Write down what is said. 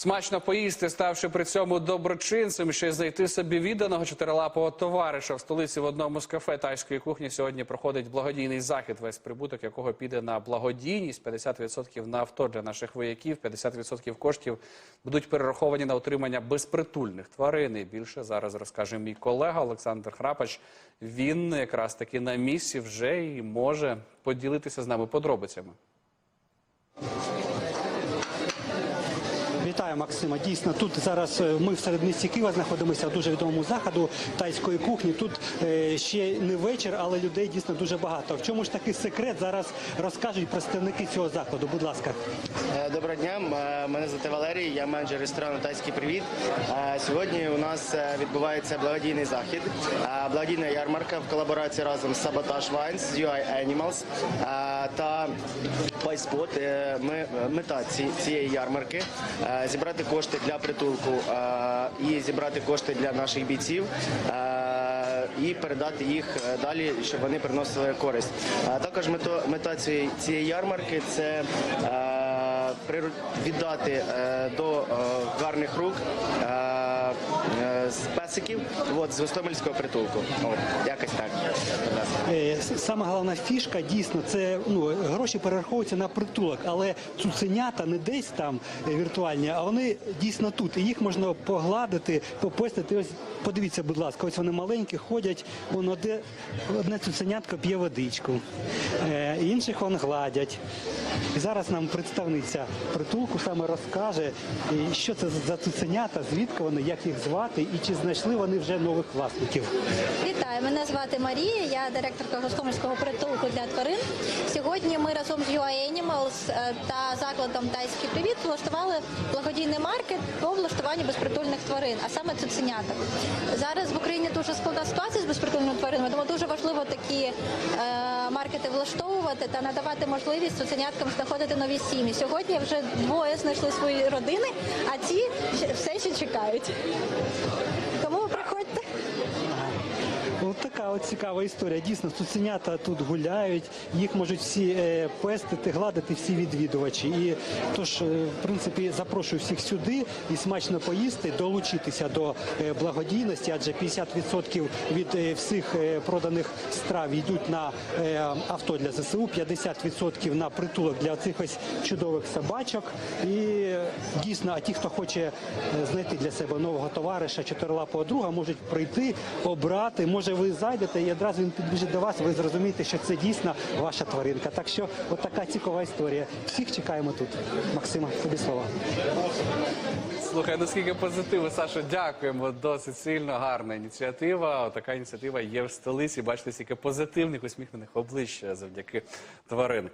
Смачно поїсти, ставши при цьому доброчинцем, ще й знайти собі відданого чотирилапого товариша в столиці в одному з кафе тайської кухні. Сьогодні проходить благодійний захід, весь прибуток якого піде на благодійність. 50% на авто для наших вояків, 50% коштів будуть перераховані на утримання безпритульних тварин. І більше зараз розкаже мій колега Олександр Храпач. Він якраз таки на місці вже і може поділитися з нами подробицями. Вітаю, Максима. Дійсно, тут зараз е, ми в середмісті Києва знаходимося в дуже відомому заходу тайської кухні. Тут е, ще не вечір, але людей дійсно дуже багато. В чому ж такий секрет зараз розкажуть представники цього закладу? Будь ласка. Е, Доброго дня, мене звати Валерій, я менеджер ресторану Тайський привіт. Сьогодні у нас відбувається благодійний захід, благодійна ярмарка в колаборації разом з Sabotage Wines, з UI Animals та Пайспот. Ми мета цієї ярмарки зібрати кошти для притулку і зібрати кошти для наших бійців. І передати їх е, далі, щоб вони приносили користь. А також мета цієї, цієї ярмарки це е, віддати до е, гарних рук песиків от, з Гостомельського притулку. От, якось так. Е, Саме головна фішка дійсно це ну гроші перераховуються на притулок, але цуценята не десь там е, віртуальні, а вони дійсно тут. І їх можна погладити, попестити. Ось подивіться, будь ласка, ось вони маленькі, ходять. Воно де одне цуценятко п'є водичку, е, інших вон гладять. І зараз нам представниця притулку саме розкаже, що це за цуценята, звідки вони, як їх звати, і чи знайшли вони вже нових власників. Вітаю, мене звати Марія, я директорка Гостомельського притулку для тварин. Сьогодні ми разом з UA Animals е, та закладом Тайський привіт влаштували благодійний маркет по влаштуванню безпритульних тварин, а саме цуценяток. Зараз в Україні дуже складна ситуація з безпритульними тваринами, тому дуже важливо такі е, маркети влаштовувати та надавати можливість цуценяткам знаходити нові сім'ї. Сьогодні вже двоє знайшли свої родини, а ці все ще чекають. Така от цікава історія. Дійсно, цуценята тут гуляють, їх можуть всі е, пестити, гладити всі відвідувачі. І тож, е, в принципі, запрошую всіх сюди і смачно поїсти, долучитися до е, благодійності, адже 50% від всіх проданих страв йдуть на авто для ЗСУ, 50% на притулок для цих ось чудових собачок. І дійсно, а ті, хто хоче знайти для себе нового товариша, чотирилапого друга, можуть прийти, обрати. Може, ви зайдете і одразу він підбіжить до вас. Ви зрозумієте, що це дійсно ваша тваринка. Так що, от така цікава історія. Всіх чекаємо тут. Максима, тобі слово. Слухай, наскільки позитиву, Сашо, дякуємо. Досить сильно гарна ініціатива. Така ініціатива є в столиці. Бачите, скільки позитивних усміхнених облич завдяки тваринкам.